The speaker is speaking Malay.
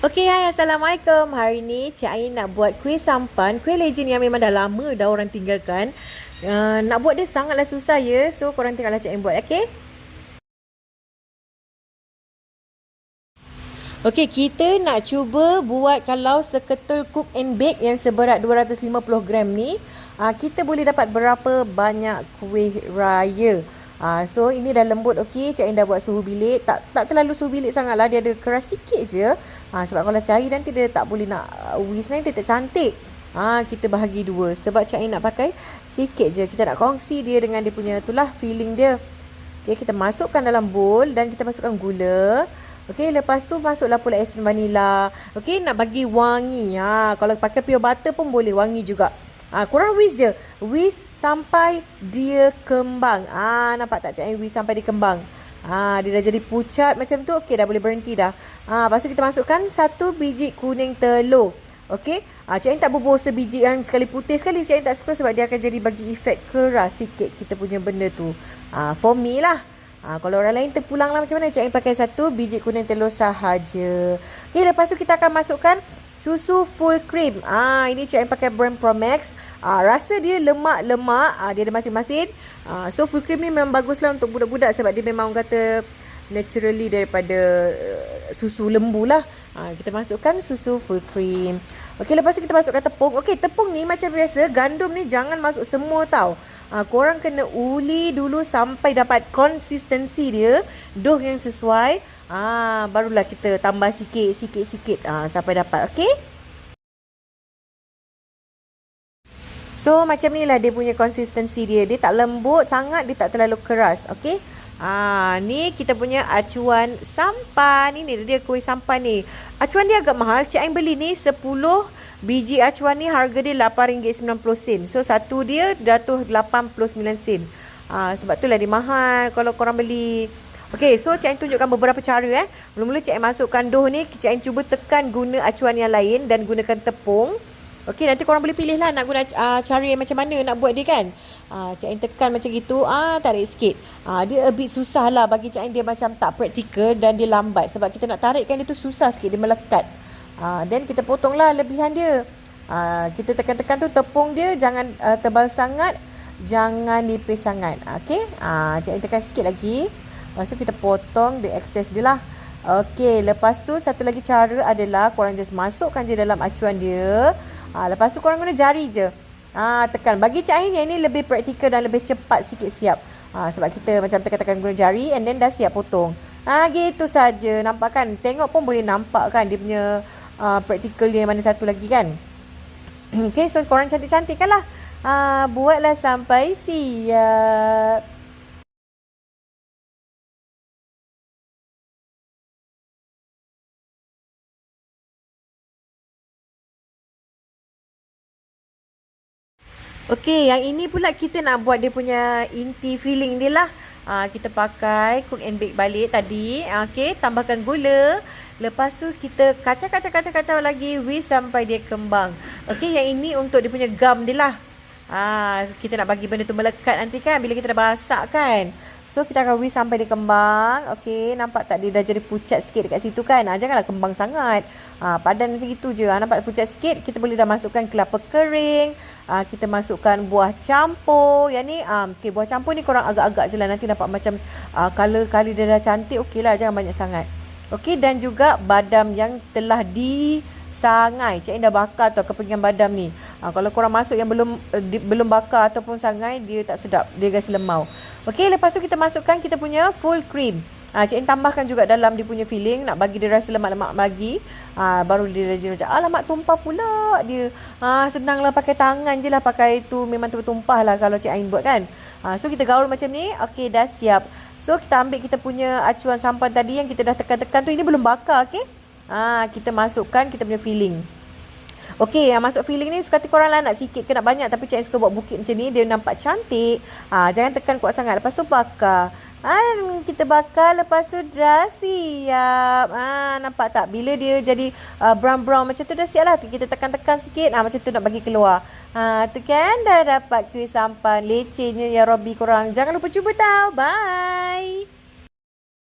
Okey, hai Assalamualaikum. Hari ni Cik Ain nak buat kuih sampan. Kuih legend yang memang dah lama dah orang tinggalkan. Uh, nak buat dia sangatlah susah ya. So, korang tengoklah Cik Ain buat, okey? Okey, kita nak cuba buat kalau seketul cook and bake yang seberat 250 gram ni. Uh, kita boleh dapat berapa banyak kuih raya. Ha, so ini dah lembut okey. Cik Ain dah buat suhu bilik. Tak tak terlalu suhu bilik sangatlah. Dia ada keras sikit je. Ha, sebab kalau cari nanti dia tak boleh nak uh, whisk nanti tak cantik. Ha, kita bahagi dua. Sebab Cik Ain nak pakai sikit je. Kita nak kongsi dia dengan dia punya itulah feeling dia. Okey, kita masukkan dalam bowl dan kita masukkan gula. Okey, lepas tu masuklah pula esen vanila. Okey, nak bagi wangi. Ha, kalau pakai pure butter pun boleh wangi juga. Ah, korang whisk je. Whisk sampai dia kembang. Ah, nampak tak Cik Ain whisk sampai dia kembang. Ah, dia dah jadi pucat macam tu. Okey, dah boleh berhenti dah. Ah, lepas tu kita masukkan satu biji kuning telur. Okey. Ah, Cik Ain tak bubuh sebiji yang sekali putih sekali. Cik Ain tak suka sebab dia akan jadi bagi efek keras sikit kita punya benda tu. Ah, for me lah. Ha, kalau orang lain terpulang lah macam mana Cik Ain pakai satu biji kuning telur sahaja Okay lepas tu kita akan masukkan Susu full cream. Ah ini cik yang pakai brand Promax. Ah rasa dia lemak-lemak. Ah dia ada masing-masing. Ah so full cream ni memang baguslah untuk budak-budak sebab dia memang kata naturally daripada uh, susu lembu lah. Ah kita masukkan susu full cream. Okey lepas tu kita masukkan tepung. Okey tepung ni macam biasa gandum ni jangan masuk semua tau. Ah korang kena uli dulu sampai dapat konsistensi dia, doh yang sesuai. Ah, barulah kita tambah sikit, sikit, sikit ah, sampai dapat. Okey? So, macam ni lah dia punya konsistensi dia. Dia tak lembut sangat, dia tak terlalu keras. Okey? Ah, ni kita punya acuan sampan. Ini dia kuih sampan ni. Acuan dia agak mahal. Cik Ain beli ni 10 biji acuan ni harga dia RM8.90. So, satu dia jatuh 89 sen. Ah, sebab tu lah dia mahal kalau korang beli. Okey, so Cik Ain tunjukkan beberapa cara eh. Mula-mula Cik Ain masukkan doh ni, Cik Ain cuba tekan guna acuan yang lain dan gunakan tepung. Okey, nanti korang boleh pilih lah nak guna uh, cara yang macam mana nak buat dia kan. Uh, Cik Ain tekan macam gitu, ah uh, tarik sikit. Uh, dia a bit susah lah bagi Cik Ain dia macam tak praktikal dan dia lambat. Sebab kita nak tarikkan dia tu susah sikit, dia melekat. Uh, then kita potonglah lebihan dia. Uh, kita tekan-tekan tu tepung dia jangan uh, tebal sangat, jangan nipis sangat. Okey, uh, Cik Ain tekan sikit lagi. Lepas tu kita potong the excess dia lah. Okey, lepas tu satu lagi cara adalah korang just masukkan je dalam acuan dia. Ha, lepas tu korang guna jari je. Ha, tekan. Bagi Cik Ain yang ni lebih praktikal dan lebih cepat sikit siap. Ha, sebab kita macam tekan-tekan guna jari and then dah siap potong. Ha, gitu saja. Nampak kan? Tengok pun boleh nampak kan dia punya uh, praktikal dia mana satu lagi kan? Okey, so korang cantik-cantik kan lah. Ha, buatlah sampai siap. Okey, yang ini pula kita nak buat dia punya inti filling dia lah. Ha, kita pakai cook and bake balik tadi. Okey, tambahkan gula. Lepas tu kita kacau-kacau-kacau-kacau lagi whisk sampai dia kembang. Okey, yang ini untuk dia punya gum dia lah. Ha, kita nak bagi benda tu melekat nanti kan bila kita dah masak kan. So kita akan whisk sampai dia kembang. Okey, nampak tak dia dah jadi pucat sikit dekat situ kan? Ha, janganlah kembang sangat. Ha, padan macam itu je. Ha, nampak pucat sikit, kita boleh dah masukkan kelapa kering. Ha, kita masukkan buah campur. Yang ni, ha, okay, buah campur ni korang agak-agak je lah. Nanti nampak macam uh, color-color dia dah cantik. Okey lah, jangan banyak sangat. Okey, dan juga badam yang telah di sangai. Cik Ain dah bakar tau kepinggan badam ni. Ha, kalau korang masuk yang belum uh, di, belum bakar ataupun sangai, dia tak sedap. Dia rasa lemau. Okey, lepas tu kita masukkan kita punya full cream. Ha, Cik Ain tambahkan juga dalam dia punya filling. Nak bagi dia rasa lemak-lemak lagi. Ha, baru dia rasa macam, alamak tumpah pula dia. Ha, senanglah pakai tangan je lah. Pakai tu memang tu tumpah lah kalau Cik Ain buat kan. Ha, so kita gaul macam ni. Okey, dah siap. So kita ambil kita punya acuan sampan tadi yang kita dah tekan-tekan tu. Ini belum bakar, okey. Ha, kita masukkan kita punya filling. Okey, yang masuk filling ni suka hati korang lah nak sikit ke nak banyak tapi cik suka buat bukit macam ni dia nampak cantik. Ha, jangan tekan kuat sangat. Lepas tu bakar. Ha, kita bakar lepas tu dah siap. Ha, nampak tak? Bila dia jadi uh, brown-brown macam tu dah siap lah. Kita tekan-tekan sikit. Ha, macam tu nak bagi keluar. Ha, tu kan dah dapat kuih sampan lecehnya ya Robby korang. Jangan lupa cuba tau. Bye.